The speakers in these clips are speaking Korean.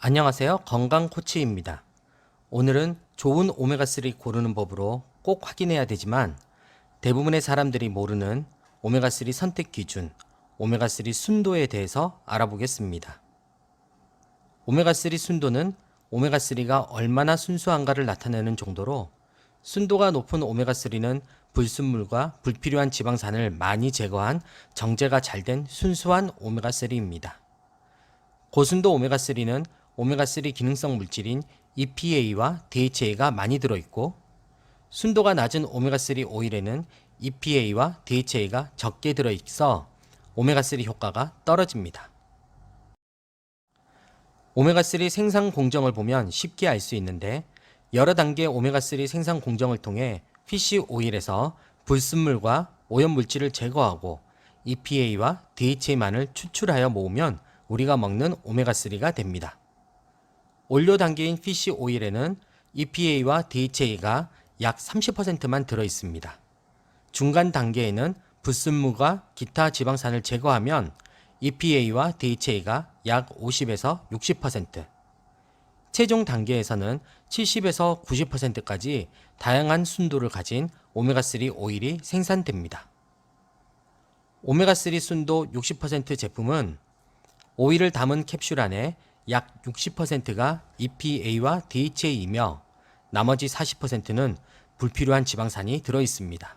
안녕하세요. 건강 코치입니다. 오늘은 좋은 오메가3 고르는 법으로 꼭 확인해야 되지만 대부분의 사람들이 모르는 오메가3 선택 기준, 오메가3 순도에 대해서 알아보겠습니다. 오메가3 순도는 오메가3가 얼마나 순수한가를 나타내는 정도로 순도가 높은 오메가3는 불순물과 불필요한 지방산을 많이 제거한 정제가 잘 된 순수한 오메가3입니다. 고순도 오메가3는 오메가3 기능성 물질인 EPA와 DHA가 많이 들어있고 순도가 낮은 오메가3 오일에는 EPA와 DHA가 적게 들어있어 오메가3 효과가 떨어집니다. 오메가3 생산 공정을 보면 쉽게 알 수 있는데 여러 단계 오메가3 생산 공정을 통해 피쉬 오일에서 불순물과 오염 물질을 제거하고 EPA와 DHA만을 추출하여 모으면 우리가 먹는 오메가3가 됩니다. 원료 단계인 피쉬 오일에는 EPA와 DHA가 약 30%만 들어 있습니다. 중간 단계에는 불순물과 기타 지방산을 제거하면 EPA와 DHA가 약 50에서 60%, 최종 단계에서는 70에서 90%까지 다양한 순도를 가진 오메가3 오일이 생산됩니다. 오메가3 순도 60% 제품은 오일을 담은 캡슐 안에 약 60%가 EPA와 DHA이며 나머지 40%는 불필요한 지방산이 들어 있습니다.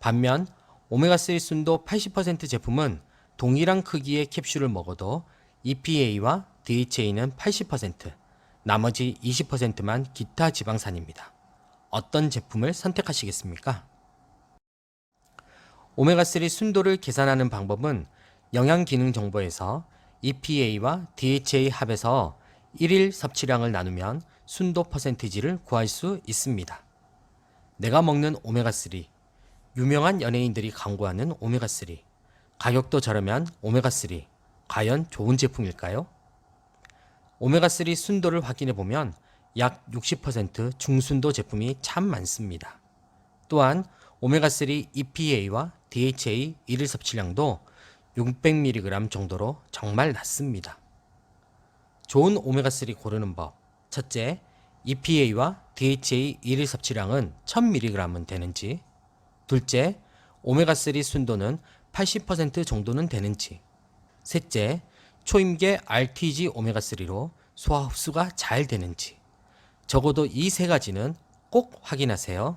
반면 오메가3 순도 80% 제품은 동일한 크기의 캡슐을 먹어도 EPA와 DHA는 80%, 나머지 20%만 기타 지방산입니다. 어떤 제품을 선택하시겠습니까? 오메가3 순도를 계산하는 방법은 영양기능정보에서 EPA와 DHA 합에서 1일 섭취량을 나누면 순도 퍼센티지를 구할 수 있습니다. 내가 먹는 오메가3, 유명한 연예인들이 광고하는 오메가3, 가격도 저렴한 오메가3, 과연 좋은 제품일까요? 오메가3 순도를 확인해 보면 약 60% 중순도 제품이 참 많습니다. 또한 오메가3 EPA와 DHA 1일 섭취량도 600mg 정도로 정말 낮습니다. 좋은 오메가3 고르는 법. 첫째, EPA와 DHA 1일 섭취량은 1000mg은 되는지. 둘째, 오메가3 순도는 80% 정도는 되는지. 셋째, 초임계 RTG 오메가3로 소화 흡수가 잘 되는지. 적어도 이 세 가지는 꼭 확인하세요.